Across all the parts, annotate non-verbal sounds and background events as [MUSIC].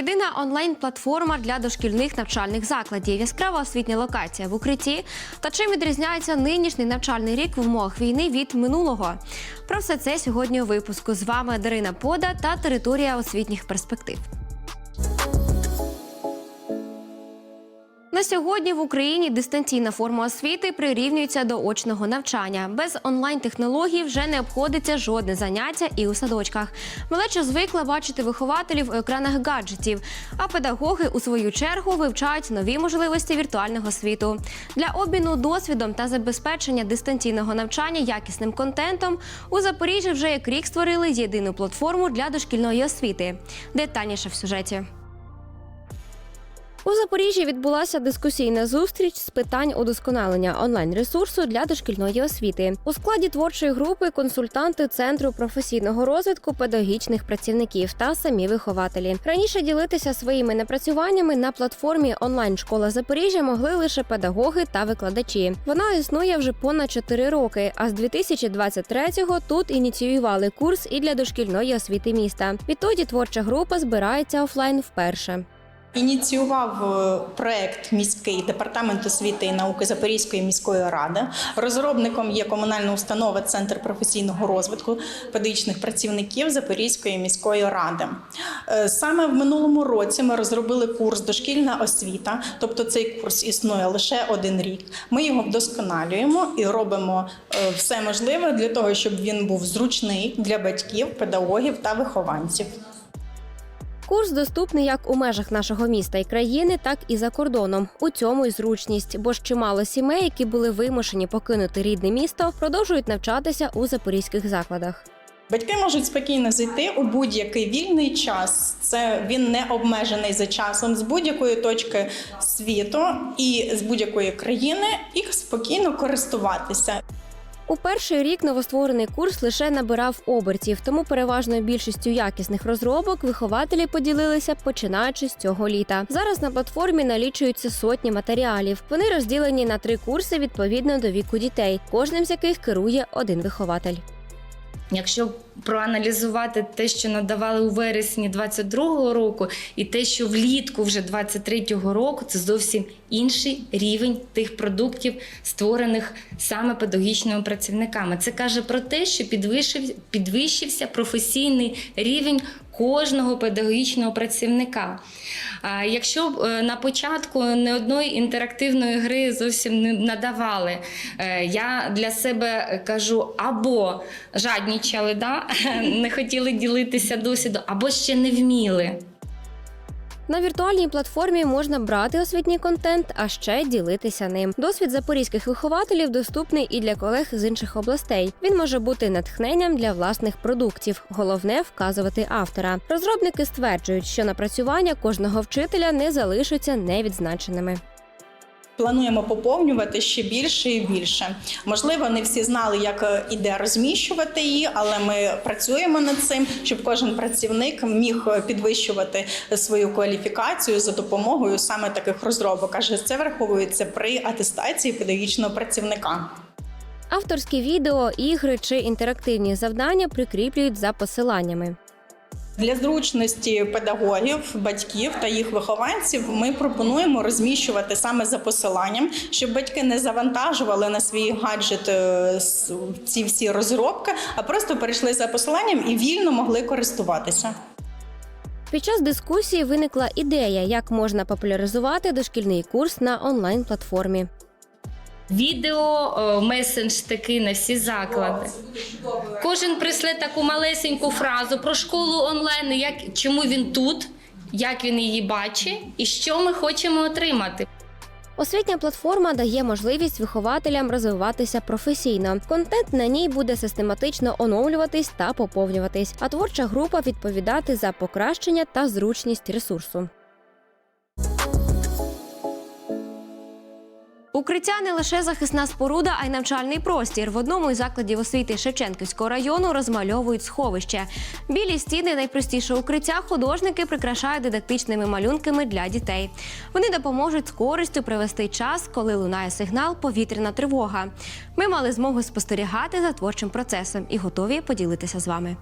Єдина онлайн-платформа для дошкільних навчальних закладів, яскрава освітня локація в укритті. Та чим відрізняється нинішній навчальний рік в умовах війни від минулого? Про все це сьогодні у випуску. З вами Дарина Пода та територія освітніх перспектив. На сьогодні в Україні дистанційна форма освіти прирівнюється до очного навчання. Без онлайн-технологій вже не обходиться жодне заняття і у садочках. Малеча звикла бачити вихователів у екранах гаджетів, а педагоги у свою чергу вивчають нові можливості віртуального світу. Для обміну досвідом та забезпечення дистанційного навчання якісним контентом у Запоріжжі вже як рік створили єдину платформу для дошкільної освіти. Детальніше в сюжеті. У Запоріжжі відбулася дискусійна зустріч з питань удосконалення онлайн-ресурсу для дошкільної освіти. У складі творчої групи консультанти центру професійного розвитку педагогічних працівників та самі вихователі. Раніше ділитися своїми напрацюваннями на платформі онлайн школа Запоріжжя могли лише педагоги та викладачі. Вона існує вже понад 4 роки. А з 2023-го тут ініціювали курс і для дошкільної освіти міста. Відтоді творча група збирається офлайн вперше. Ініціював е, проект міський департамент освіти і науки Запорізької міської ради. Розробником є комунальна установа Центр професійного розвитку педагогічних працівників Запорізької міської ради. Е, Саме в минулому році ми розробили курс Дошкільна освіта, тобто цей курс існує лише один рік. Ми його вдосконалюємо і робимо е, все можливе для того, щоб він був зручний для батьків, педагогів та вихованців. Курс доступний як у межах нашого міста і країни, так і за кордоном. У цьому й зручність, бо ж чимало сімей, які були вимушені покинути рідне місто, продовжують навчатися у запорізьких закладах. Батьки можуть спокійно зайти у будь-який вільний час. Це він не обмежений за часом з будь-якої точки світу і з будь-якої країни і спокійно користуватися. У перший рік новостворений курс лише набирав обертів, тому переважною більшістю якісних розробок вихователі поділилися починаючи з цього літа. Зараз на платформі налічуються сотні матеріалів. Вони розділені на три курси відповідно до віку дітей, кожним з яких керує один вихователь. Якщо проаналізувати те, що надавали у вересні 22-го року, і те, що влітку вже 23-го року, це зовсім інший рівень тих продуктів, створених саме педагогічними працівниками. Це каже про те, що підвищив, підвищився професійний рівень кожного педагогічного працівника. Якщо е, на початку не одної інтерактивної гри зовсім не надавали, е, я для себе кажу або жаднічали, да? [LAUGHS] не хотіли ділитися досвідом, або ще не вміли. На віртуальній платформі можна брати освітній контент, а ще ділитися ним. Досвід запорізьких вихователів доступний і для колег з інших областей. Він може бути натхненням для власних продуктів. Головне вказувати автора. Розробники стверджують, що напрацювання кожного вчителя не залишаться невідзначеними. Плануємо поповнювати ще більше і більше. Можливо, не всі знали, як е, і де розміщувати її, але ми працюємо над цим, щоб кожен працівник міг е, підвищувати свою кваліфікацію за допомогою саме таких розробок. Аже це враховується при атестації педагогічного працівника. Авторські відео, ігри чи інтерактивні завдання прикріплюють за посиланнями. Для зручності педагогів, батьків та їх вихованців ми пропонуємо розміщувати саме за посиланням, щоб батьки не завантажували на свій гаджет е, ці всі розробки, а просто перейшли за посиланням і вільно могли користуватися. Під час дискусії виникла ідея, як можна популяризувати дошкільний курс на онлайн платформі. Відео, е, месендж такий на всі заклади. Кожен присле таку малесеньку фразу про школу онлайн, як, чому він тут, як він її бачить і що ми хочемо отримати. Освітня платформа дає можливість вихователям розвиватися професійно. Контент на ній буде систематично оновлюватись та поповнюватись, а творча група відповідати за покращення та зручність ресурсу. Укриття не лише захисна споруда, а й навчальний простір. В одному із закладів освіти Шевченківського району розмальовують сховище. Білі стіни найпростіше укриття художники прикрашають дидактичними малюнками для дітей. Вони допоможуть з користю провести час, коли лунає сигнал повітряна тривога. Ми мали змогу спостерігати за творчим процесом і готові поділитися з вами.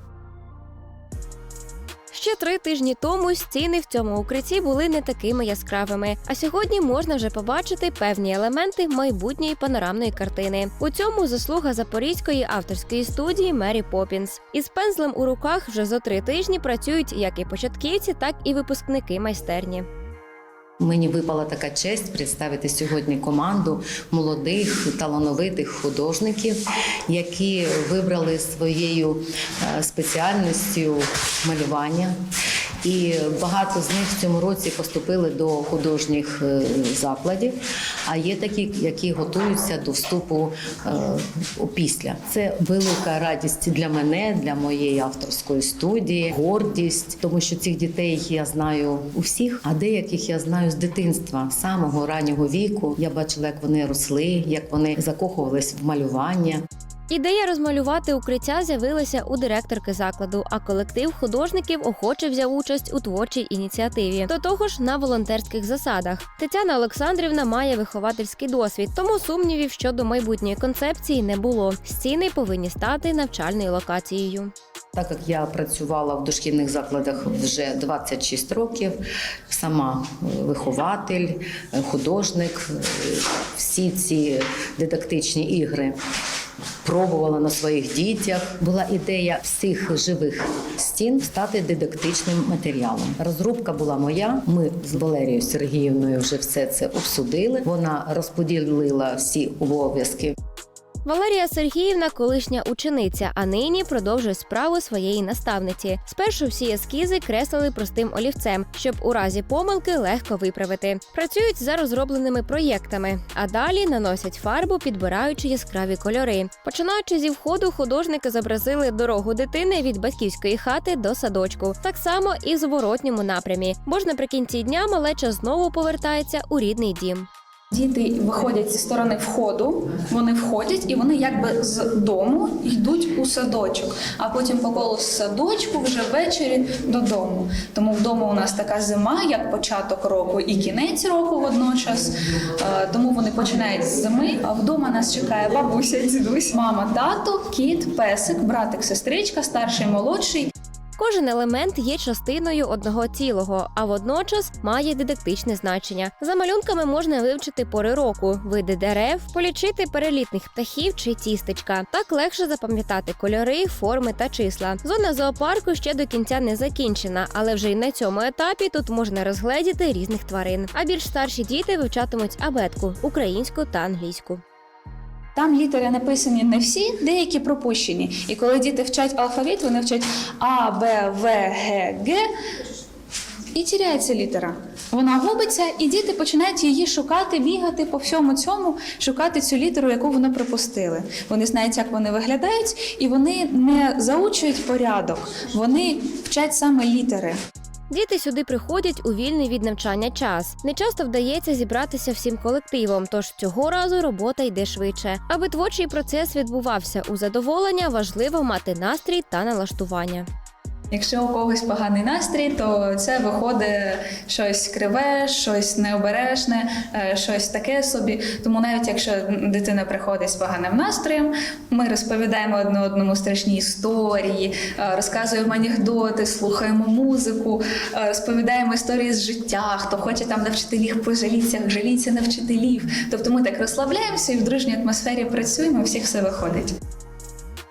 Ще три тижні тому стіни в цьому укритті були не такими яскравими. А сьогодні можна вже побачити певні елементи майбутньої панорамної картини. У цьому заслуга запорізької авторської студії Мері Попінс. Із пензлем у руках вже за три тижні працюють як і початківці, так і випускники майстерні. Мені випала така честь представити сьогодні команду молодих талановитих художників, які вибрали своєю е, спеціальністю малювання. І багато з них в цьому році поступили до художніх е, закладів. А є такі, які готуються до вступу е, після. Це велика радість для мене, для моєї авторської студії, гордість, тому що цих дітей я знаю у всіх, а деяких я знаю з дитинства, самого раннього віку. Я бачила, як вони росли, як вони закохувались в малювання. Ідея розмалювати укриття з'явилася у директорки закладу, а колектив художників охоче взяв участь у творчій ініціативі. До того ж, на волонтерських засадах. Тетяна Олександрівна має виховательський досвід, тому сумнівів щодо майбутньої концепції не було. Стіни повинні стати навчальною локацією. Так як я працювала в дошкільних закладах вже 26 років, сама е, вихователь, е, художник, е, всі ці дидактичні ігри пробувала на своїх дітях. Була ідея всіх живих стін стати дидактичним матеріалом. Розробка була моя. Ми з Валерією Сергіївною вже все це обсудили. Вона розподілила всі обов'язки. Валерія Сергіївна колишня учениця, а нині продовжує справу своєї наставниці. Спершу всі ескізи креслили простим олівцем, щоб у разі помилки легко виправити. Працюють за розробленими проєктами, а далі наносять фарбу, підбираючи яскраві кольори. Починаючи зі входу, художники зобразили дорогу дитини від батьківської хати до садочку. Так само і в зворотньому напрямі, бо ж наприкінці дня малеча знову повертається у рідний дім. Діти виходять зі сторони входу, вони входять і вони якби з дому йдуть у садочок, а потім по колу з садочку вже ввечері додому. Тому вдома у нас така зима, як початок року і кінець року водночас. Е, Тому вони починають з зими. А вдома нас чекає бабуся, дідусь, мама, тато, кіт, песик, братик, сестричка, старший, молодший. Кожен елемент є частиною одного цілого, а водночас має дидактичне значення. За малюнками можна вивчити пори року, види дерев, полічити перелітних птахів чи тістечка. Так легше запам'ятати кольори, форми та числа. Зона зоопарку ще до кінця не закінчена, але вже й на цьому етапі тут можна розгледіти різних тварин. А більш старші діти вивчатимуть абетку українську та англійську. Там літери написані не всі, деякі пропущені. І коли діти вчать алфавіт, вони вчать А, Б, В, Г, Г. І тіряється літера. Вона губиться, і діти починають її шукати, бігати по всьому цьому, шукати цю літеру, яку вони пропустили. Вони знають, як вони виглядають, і вони не заучують порядок, вони вчать саме літери. Діти сюди приходять у вільний від навчання час. Не часто вдається зібратися всім колективом, тож цього разу робота йде швидше. Аби творчий процес відбувався у задоволення, важливо мати настрій та налаштування. Якщо у когось поганий настрій, то це виходить щось криве, щось необережне, е, щось таке собі. Тому навіть якщо дитина приходить з поганим настроєм, ми розповідаємо одне одному страшні історії, е, розказуємо анекдоти, слухаємо музику, е, розповідаємо історії з життя. Хто хоче там на вчителів пожаліться, жаліться на вчителів. Тобто ми так розслабляємося і в дружній атмосфері працюємо, у всіх все виходить.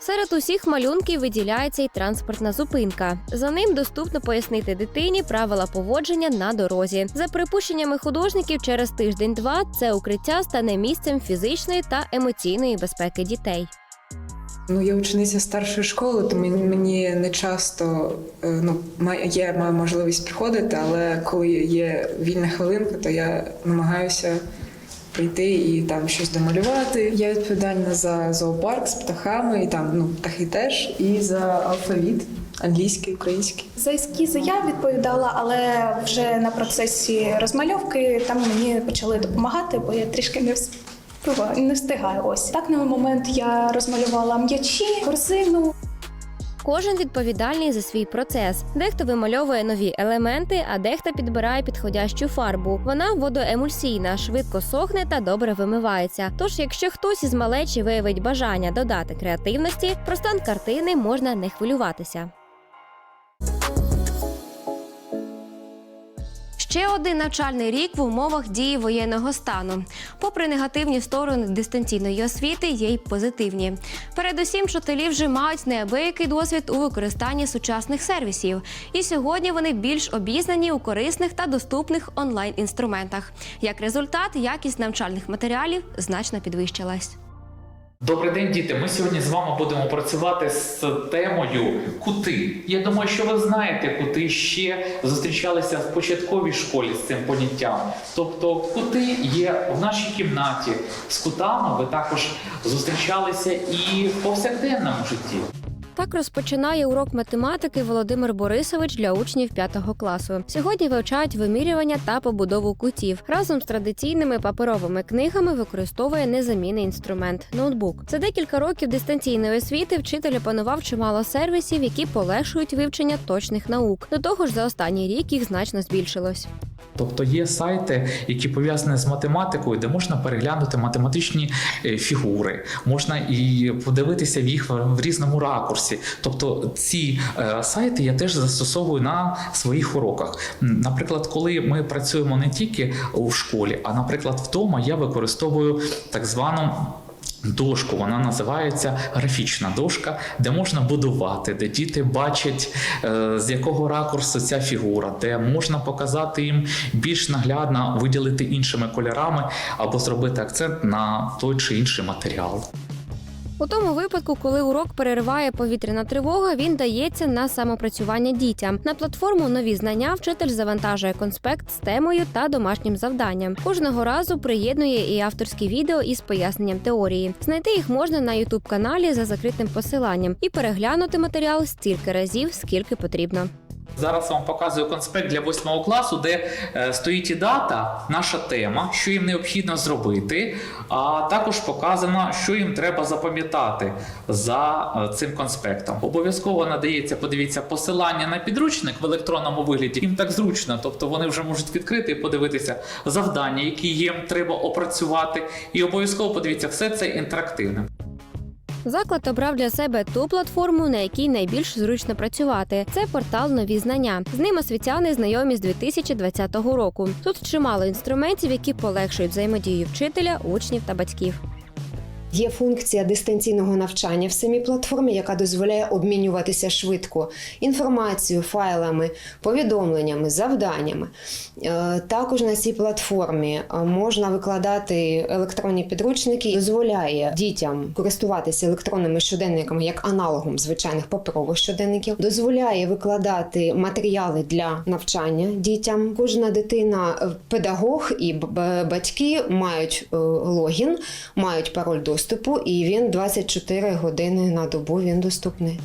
Серед усіх малюнків виділяється й транспортна зупинка. За ним доступно пояснити дитині правила поводження на дорозі. За припущеннями художників, через тиждень-два це укриття стане місцем фізичної та емоційної безпеки дітей. Ну, я учениця старшої школи, то мені- не часто е, ну, є маю можливість приходити, але коли є вільна хвилинка, то я намагаюся прийти і там щось домалювати. Я відповідальна за зоопарк з птахами, і там ну, птахи теж, і за алфавіт англійський, український. За ескізи я відповідала, але вже на процесі розмальовки там мені почали допомагати, бо я трішки не встигаю. Не встигаю. Ось так на момент я розмалювала м'ячі, корзину. Кожен відповідальний за свій процес. Дехто вимальовує нові елементи, а дехто підбирає підходящу фарбу. Вона водоемульсійна, швидко сохне та добре вимивається. Тож, якщо хтось із малечі виявить бажання додати креативності, про стан картини можна не хвилюватися. Ще один навчальний рік в умовах дії воєнного стану. Попри негативні сторони дистанційної освіти, є й позитивні. Передусім, вчителі вже мають неабиякий досвід у використанні сучасних сервісів, і сьогодні вони більш обізнані у корисних та доступних онлайн-інструментах. Як результат, якість навчальних матеріалів значно підвищилась. Добрий день, діти. Ми сьогодні з вами будемо працювати з темою кути. Я думаю, що ви знаєте, кути ще зустрічалися в початковій школі з цим поняттям. Тобто, кути є в нашій кімнаті. З кутами ви також зустрічалися і в повсякденному житті. Так розпочинає урок математики Володимир Борисович для учнів 5 класу. Сьогодні вивчають вимірювання та побудову кутів. Разом з традиційними паперовими книгами використовує незамінний інструмент ноутбук. За декілька років дистанційної освіти вчитель опанував чимало сервісів, які полегшують вивчення точних наук. До того ж, за останній рік їх значно збільшилось. Тобто є сайти, які пов'язані з математикою, де можна переглянути математичні е, фігури, можна і подивитися в їх в- в різному ракурсі. Тобто ці е, сайти я теж застосовую на своїх уроках. Наприклад, коли ми працюємо не тільки у школі, а наприклад, вдома я використовую так звану. Дошку вона називається графічна дошка, де можна будувати, де діти бачать е, з якого ракурсу ця фігура, де можна показати їм більш наглядно виділити іншими кольорами або зробити акцент на той чи інший матеріал. У тому випадку, коли урок перериває повітряна тривога, він дається на самопрацювання дітям. На платформу нові знання вчитель завантажує конспект з темою та домашнім завданням. Кожного разу приєднує і авторські відео із поясненням теорії. Знайти їх можна на ютуб каналі за закритим посиланням і переглянути матеріал стільки разів, скільки потрібно. Зараз вам показую конспект для 8 класу, де е, стоїть і дата, наша тема, що їм необхідно зробити, а також показано, що їм треба запам'ятати за е, цим конспектом. Обов'язково надається, подивіться, посилання на підручник в електронному вигляді. Їм так зручно, тобто вони вже можуть відкрити і подивитися завдання, які їм треба опрацювати. І обов'язково подивіться, все це інтерактивне. Заклад обрав для себе ту платформу, на якій найбільш зручно працювати. Це портал Нові знання. З ним освітяни знайомі з 2020 року. Тут чимало інструментів, які полегшують взаємодію вчителя, учнів та батьків. Є функція дистанційного навчання в самій платформі, яка дозволяє обмінюватися швидко інформацією, файлами, повідомленнями, завданнями. Е, Також на цій платформі е, можна викладати електронні підручники, дозволяє дітям користуватися електронними щоденниками як аналогом звичайних паперових щоденників, дозволяє викладати матеріали для навчання дітям. Кожна дитина, е, педагог і батьки мають логін, мають пароль доступу, і він 24 години на добу він доступний.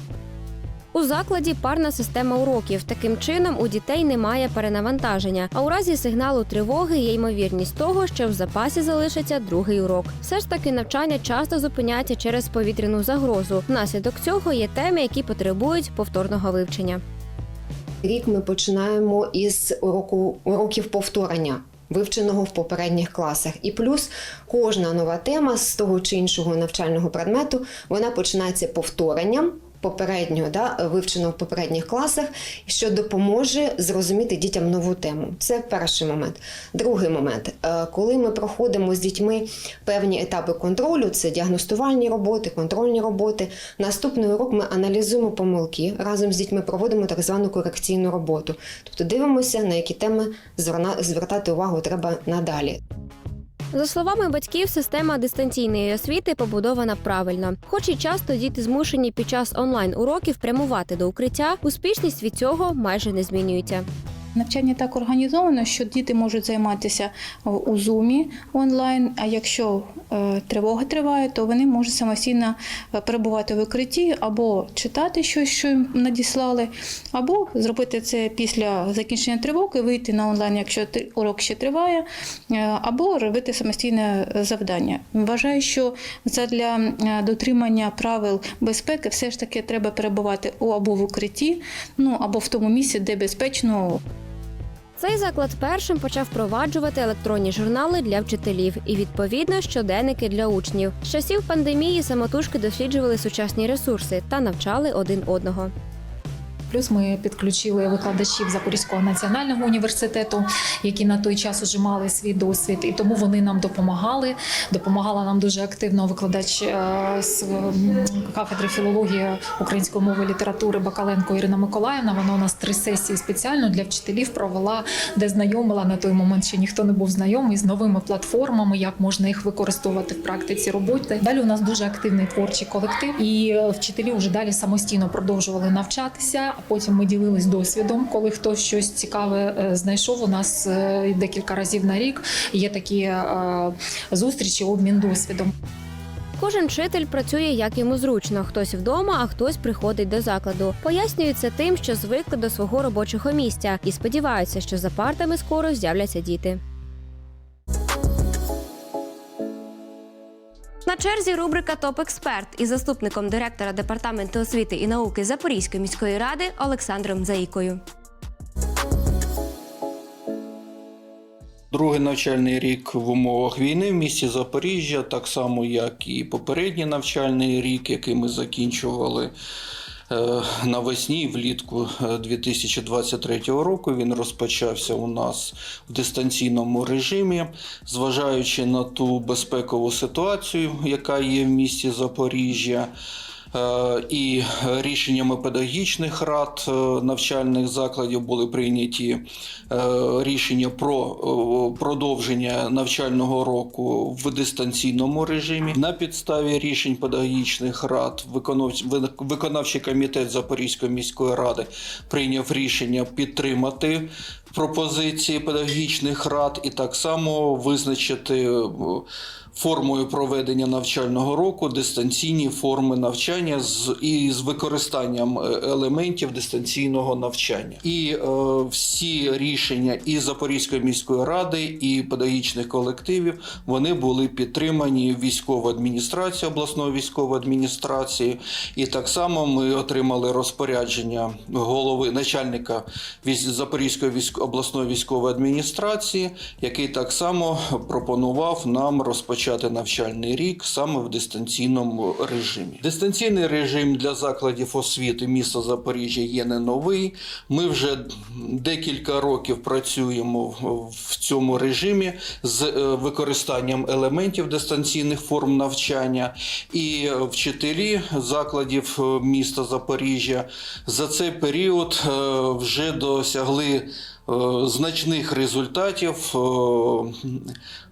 У закладі парна система уроків. Таким чином у дітей немає перенавантаження. А у разі сигналу тривоги є ймовірність того, що в запасі залишиться другий урок. Все ж таки навчання часто зупиняється через повітряну загрозу. Внаслідок цього є теми, які потребують повторного вивчення. Рік ми починаємо із уроку уроків повторення. Вивченого в попередніх класах, і плюс кожна нова тема з того чи іншого навчального предмету вона починається повторенням попереднього, да, вивченого в попередніх класах, що допоможе зрозуміти дітям нову тему. Це перший момент. Другий момент, Е, коли ми проходимо з дітьми певні етапи контролю, це діагностувальні роботи, контрольні роботи. Наступний урок ми аналізуємо помилки разом з дітьми, проводимо так звану корекційну роботу. Тобто дивимося, на які теми звертати увагу треба надалі. За словами батьків, система дистанційної освіти побудована правильно. Хоч і часто діти змушені під час онлайн уроків прямувати до укриття, успішність від цього майже не змінюється. Навчання так організовано, що діти можуть займатися у Zoom онлайн. А якщо е, тривога триває, то вони можуть самостійно е, перебувати в укритті або читати щось, що їм надіслали, або зробити це після закінчення тривоги, вийти на онлайн, якщо урок ще триває, е, або робити самостійне е, завдання. Вважаю, що це для е, дотримання правил безпеки все ж таки треба перебувати або в укритті, ну або в тому місці, де безпечно Цей заклад першим почав впроваджувати електронні журнали для вчителів і відповідно щоденники для учнів. З часів пандемії самотужки досліджували сучасні ресурси та навчали один одного. Плюс ми підключили викладачів Запорізького національного університету, які на той час уже мали свій досвід, і тому вони нам допомагали. Допомагала нам дуже активно викладач е, з кафедри філології української мови і літератури Бакаленко Ірина Миколаївна. Вона у нас три сесії спеціально для вчителів провела, де знайомила на той момент, ще ніхто не був знайомий з новими платформами, як можна їх використовувати в практиці роботи. Далі у нас дуже активний творчий колектив, і е, вчителі вже далі самостійно продовжували навчатися. Потім ми ділились досвідом, коли хтось щось цікаве е, знайшов. У нас е, декілька разів на рік є такі е, зустрічі, обмін досвідом. Кожен вчитель працює як йому зручно. Хтось вдома, а хтось приходить до закладу. Пояснюють це тим, що звикли до свого робочого місця і сподіваються, що за партами скоро з'являться діти. На черзі рубрика Топ Експерт із заступником директора департаменту освіти і науки Запорізької міської ради Олександром Заїкою. Другий навчальний рік в умовах війни в місті Запоріжжя, так само як і попередній навчальний рік, який ми закінчували е, навесні, влітку е, 2023 року. Він розпочався у нас в дистанційному режимі, зважаючи на ту безпекову ситуацію, яка є в місті Запоріжжя. Е, І рішеннями педагогічних рад е, навчальних закладів були прийняті е, рішення про продовження навчального року в дистанційному режимі. На підставі рішень педагогічних рад виконавч- виконавчий комітет Запорізької міської ради прийняв рішення підтримати пропозиції педагогічних рад і так само визначити формою проведення навчального року дистанційні форми навчання з і з використанням е, елементів дистанційного навчання. І е, всі рішення і Запорізької міської ради, і педагогічних колективів вони були підтримані військовою адміністрацією обласної військової адміністрації. І так само ми отримали розпорядження голови начальника Запорізької обласної військової адміністрації, який так само пропонував нам розпочати навчальний рік саме в дистанційному режимі. Дистанційний режим для закладів освіти міста Запоріжжя є не новий. Ми вже декілька років працюємо в- цьому режимі з е, використанням елементів дистанційних форм навчання. І вчителі закладів е, міста Запоріжжя за цей період е, вже досягли значних результатів е,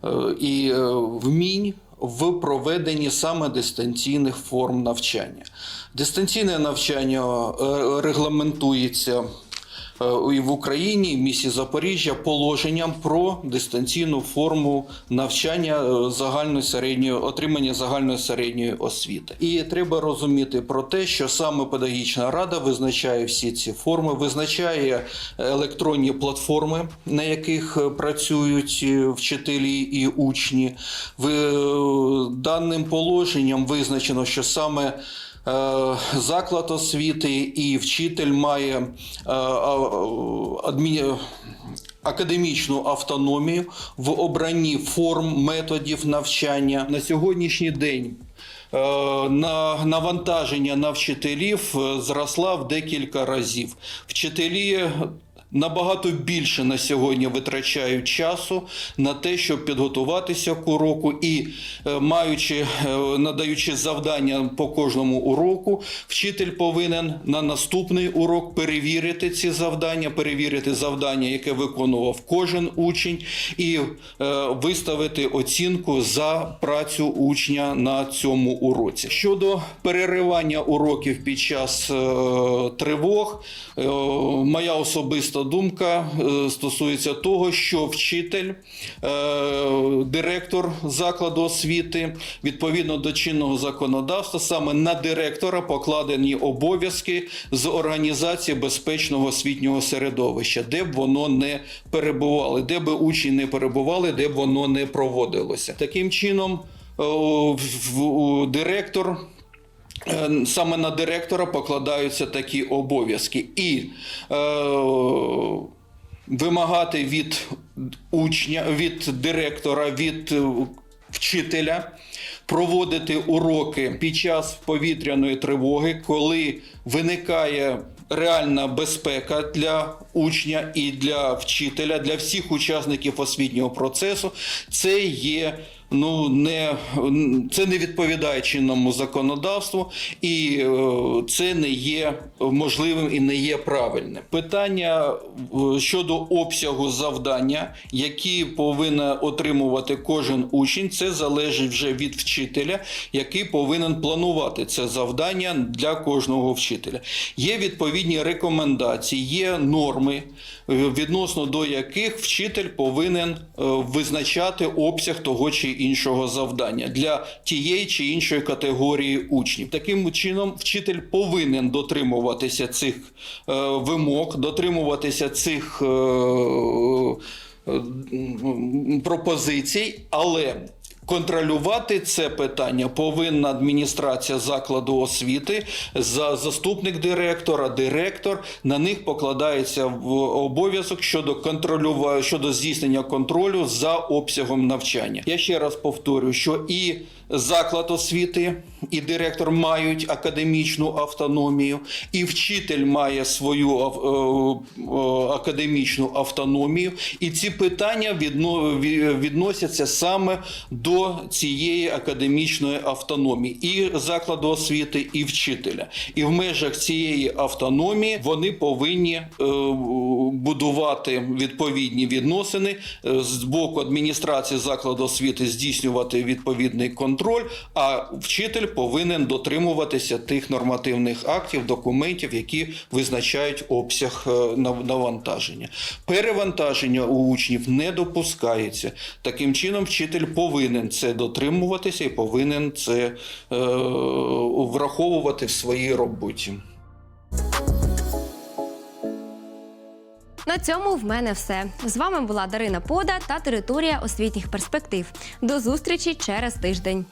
е, і е, вмінь в проведенні саме дистанційних форм навчання. Дистанційне навчання е, регламентується е, і в Україні, і в місті Запоріжжя положенням про дистанційну форму навчання е, загальної середньої отримання загальної середньої освіти. І треба розуміти про те, що саме педагогічна рада визначає всі ці форми, визначає електронні платформи, на яких е, працюють е, вчителі і учні. Ви- Даним положенням визначено, що саме Е, Заклад освіти і вчитель має е, адмі... академічну автономію в обранні форм методів навчання на сьогоднішній день. е, На навантаження на вчителів е, зросла в декілька разів. Вчителі набагато більше на сьогодні витрачають часу на те, щоб підготуватися к уроку, і е, маючи, е, надаючи завдання по кожному уроку, вчитель повинен на наступний урок перевірити ці завдання, перевірити завдання, яке виконував кожен учень, і е, виставити оцінку за працю учня на цьому уроці. Щодо переривання уроків під час тривог, моя особиста думка е, стосується того, що вчитель, е, директор закладу освіти, відповідно до чинного законодавства, саме на директора покладені обов'язки з організації безпечного освітнього середовища, де б воно не перебувало, де б учні не перебували, де б воно не проводилося. Таким чином, е, директор Саме на директора покладаються такі обов'язки. І е, вимагати від учня, від директора, від е, вчителя проводити уроки під час повітряної тривоги, коли виникає реальна безпека для учня і для вчителя, для всіх учасників освітнього процесу. Це є. Ну, не це не відповідає чинному законодавству, і е, це не є можливим і не є правильним. Питання е, щодо обсягу завдання, які повинен отримувати кожен учень, це залежить вже від вчителя, який повинен планувати це завдання для кожного вчителя. Є відповідні рекомендації, є норми, е, відносно до яких вчитель повинен визначати обсяг того чи завдання для тієї чи іншої категорії учнів. Таким чином, вчитель повинен дотримуватися цих е, вимог, дотримуватися цих е, пропозицій, але Контролювати це питання повинна адміністрація закладу освіти, за заступник директора, директор. На них покладається в обов'язок щодо контролюва щодо здійснення контролю за обсягом навчання. Я ще раз повторюю, що і заклад освіти, і директор мають академічну автономію, і вчитель має свою е, е, академічну автономію, і ці питання відно- відносяться саме до цієї академічної автономії і закладу освіти, і вчителя. І в межах цієї автономії вони повинні е, будувати відповідні відносини е, з боку адміністрації закладу освіти здійснювати відповідний контроль, а вчитель повинен дотримуватися тих нормативних актів, документів, які визначають обсяг е, навантаження. Перевантаження у учнів не допускається. Таким чином, вчитель це дотримуватися і повинен це е, враховувати в своїй роботі. На цьому в мене все. З вами була Дарина Пода та територія освітніх перспектив. До зустрічі через тиждень.